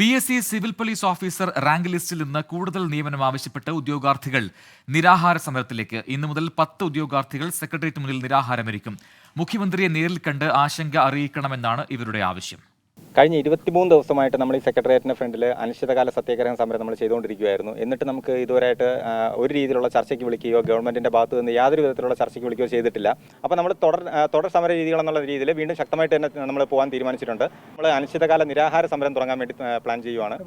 P S C civil police officer rank ലിസ്റ്റിൽ നിന്ന് കൂടുതൽ നിയമനം ആവശ്യപ്പെട്ട് ഉദ്യോഗാർത്ഥികൾ നിരാഹാര സമരത്തിലേക്ക്. ഇന്നു മുതൽ പത്ത് ഉദ്യോഗാർത്ഥികൾ സെക്രട്ടേറിയറ്റ് മുന്നിൽ നിരാഹാരമിരിക്കും. മുഖ്യമന്ത്രിയെ നേരിൽ കണ്ട് ആശങ്ക അറിയിക്കണമെന്നാണ് ഇവരുടെ ആവശ്യം. കഴിഞ്ഞ ഇരുപത്തിമൂന്ന് ദിവസമായിട്ട് നമ്മൾ ഈ സെക്രട്ടേറിയറ്റിന്റെ ഫ്രണ്ടിൽ അനിശ്ചിതകാല സത്യാഗ്രഹ സമരം നമ്മൾ ചെയ്തുകൊണ്ടിരിക്കുകയായിരുന്നു. എന്നിട്ട് നമുക്ക് ഇതുവരെയായിട്ട് ഒരു രീതിയിലുള്ള ചർച്ചയ്ക്ക് വിളിക്കുകയോ ഗവൺമെന്റിന്റെ ഭാഗത്ത് നിന്ന് യാതൊരു വിധത്തിലുള്ള ചർച്ചയ്ക്ക് വിളിക്കുകയോ ചെയ്തിട്ടില്ല. അപ്പോൾ നമ്മൾ തുടർ തുടർ സമര രീതികൾ എന്നുള്ള രീതിയിൽ വീണ്ടും ശക്തമായിട്ട് തന്നെ നമ്മൾ പോകാൻ തീരുമാനിച്ചിട്ടുണ്ട്. നമ്മൾ അനിശ്ചിതകാല നിരാഹാര സമരം തുടങ്ങാൻ വേണ്ടി പ്ലാൻ ചെയ്യുവാണ്.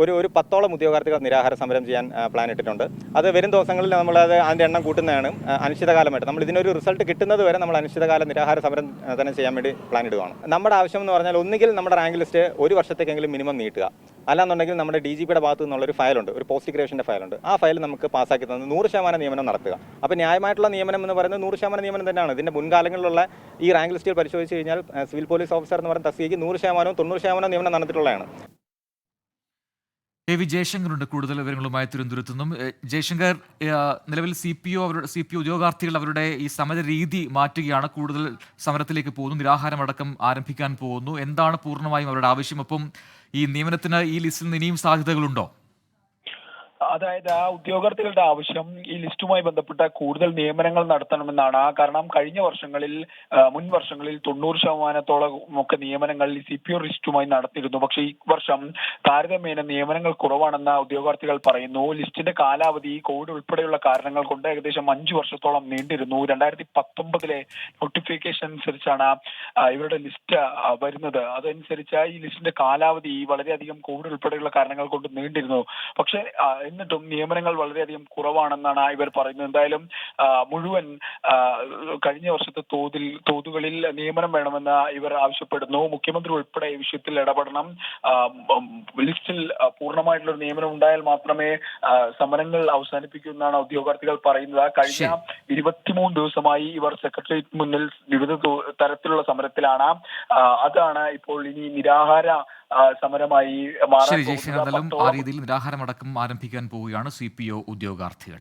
ഒരു ഒരു പത്തോളം ഉദ്യോഗാർത്ഥികൾ നിരാഹാര സമരം ചെയ്യാൻ പ്ലാൻ ഇട്ടിട്ടുണ്ട്. അത് വരും ദിവസങ്ങളിൽ നമ്മൾ അത് അതിന്റെ എണ്ണം കൂട്ടുന്നതാണ്. അനിശ്ചിതകാലമായിട്ട് നമ്മൾ ഇതിനൊരു റിസൾട്ട് കിട്ടുന്നത് വരെ നമ്മൾ അനിശ്ചിതകാല നിരാഹാര സമരം തന്നെ ചെയ്യാൻ വേണ്ടി പ്ലാൻ ഇടുകയാണ് നമ്മുടെ ആവശ്യം എന്ന് പറഞ്ഞാൽ ഒന്നുകിൽ നമ്മുടെ റാങ്ക് ലിസ്റ്റ് ഒരു വർഷത്തേക്കെങ്കിലും മിനിമം നീട്ടുക. അല്ലാന്നുണ്ടെങ്കിൽ നമ്മുടെ ഡി ജി പിയുടെ ഭാഗത്തു നിന്നുള്ളൊരു ഫയലുണ്ട്. ഒരു പോസ്റ്റ് ഗ്രേഷന്റെ ഫയലുണ്ട്. ആ ഫയൽ നമുക്ക് പാസ്സാക്കി തന്ന് നൂറ് ശതമാനം നിയമനം നടത്തുക. അപ്പോൾ ന്യായമായിട്ടുള്ള നിയമനം എന്ന് പറയുന്നത് നൂറ് ശതമാനം നിയമനം തന്നെയാണ്. ഇതിന്റെ മുൻകാലങ്ങളിലുള്ള ഈ റാങ്ക് ലിസ്റ്റിൽ പരിശോധിച്ച് കഴിഞ്ഞാൽ സിവിൽ പോലീസ് ഓഫീസർ എന്ന് പറയുന്ന തസ്തികയ്ക്ക് നൂറ് ശതമാനവും തൊണ്ണൂറ് ശതമാനവും നിയമനം നടന്നിട്ടുള്ളതാണ്. എ വി ജയശങ്കറുണ്ട് കൂടുതൽ വിവരങ്ങളുമായി തിരുവനന്തപുരത്തു നിന്നും ജയശങ്കർ നിലവിൽ സി പി ഒ അവരുടെ സി പി ഉദ്യോഗാർത്ഥികൾ അവരുടെ ഈ സമര രീതി മാറ്റുകയാണ്. കൂടുതൽ സമരത്തിലേക്ക് പോകുന്നു. നിരാഹാരമടക്കം ആരംഭിക്കാൻ പോകുന്നു. എന്താണ് പൂർണമായും അവരുടെ ആവശ്യം? ഒപ്പം ഈ നിയമനത്തിന് ഈ ലിസ്റ്റിൽ നിന്ന് ഇനിയും സാധ്യതകളുണ്ടോ? അതായത് ആ ഉദ്യോഗാർത്ഥികളുടെ ആവശ്യം ഈ ലിസ്റ്റുമായി ബന്ധപ്പെട്ട കൂടുതൽ നിയമനങ്ങൾ നടത്തണമെന്നാണ്. കാരണം കഴിഞ്ഞ വർഷങ്ങളിൽ മുൻ വർഷങ്ങളിൽ തൊണ്ണൂറ് ശതമാനത്തോളം ഒക്കെ നിയമനങ്ങൾ സി പി ഒ ലിസ്റ്റുമായി നടത്തിയിരുന്നു. പക്ഷേ ഈ വർഷം താരതമ്യേന നിയമനങ്ങൾ കുറവാണെന്ന് ഉദ്യോഗാർത്ഥികൾ പറയുന്നു. ലിസ്റ്റിന്റെ കാലാവധി കോവിഡ് ഉൾപ്പെടെയുള്ള കാരണങ്ങൾ കൊണ്ട് ഏകദേശം അഞ്ചു വർഷത്തോളം നീണ്ടിരുന്നു. രണ്ടായിരത്തി പത്തൊമ്പതിലെ നോട്ടിഫിക്കേഷൻ അനുസരിച്ചാണ് ഇവരുടെ ലിസ്റ്റ് വരുന്നത്. അതനുസരിച്ച് ഈ ലിസ്റ്റിന്റെ കാലാവധി വളരെയധികം കോവിഡ് ഉൾപ്പെടെയുള്ള കാരണങ്ങൾ കൊണ്ട് നീണ്ടിരുന്നു. പക്ഷേ എന്നിട്ടും നിയമനങ്ങൾ വളരെയധികം കുറവാണെന്നാണ് ഇവർ പറയുന്നത്. എന്തായാലും മുഴുവൻ കഴിഞ്ഞ വർഷത്തെ തോതിൽ തോതുകളിൽ നിയമനം വേണമെന്ന് ഇവർ ആവശ്യപ്പെടുന്നു. മുഖ്യമന്ത്രി ഉൾപ്പെടെ ഈ വിഷയത്തിൽ ഇടപെടണം. ലിസ്റ്റിൽ പൂർണമായിട്ടുള്ള ഒരു നിയമനം ഉണ്ടായാൽ മാത്രമേ സമരങ്ങൾ അവസാനിപ്പിക്കൂ എന്നാണ് ഉദ്യോഗാർത്ഥികൾ പറയുന്നത്. കഴിഞ്ഞ ഇരുപത്തിമൂന്ന് ദിവസമായി ഇവർ സെക്രട്ടേറിയറ്റ് മുന്നിൽ വിവിധ തരത്തിലുള്ള സമരത്തിലാണ്. അതാണ് ഇപ്പോൾ ഇനി നിരാഹാര സമരമായി മാറി ആ രീതിയിൽ നിരാഹാരമടക്കം ആരംഭിക്കാൻ പോവുകയാണ് സി പി ഒ ഉദ്യോഗാർത്ഥികൾ.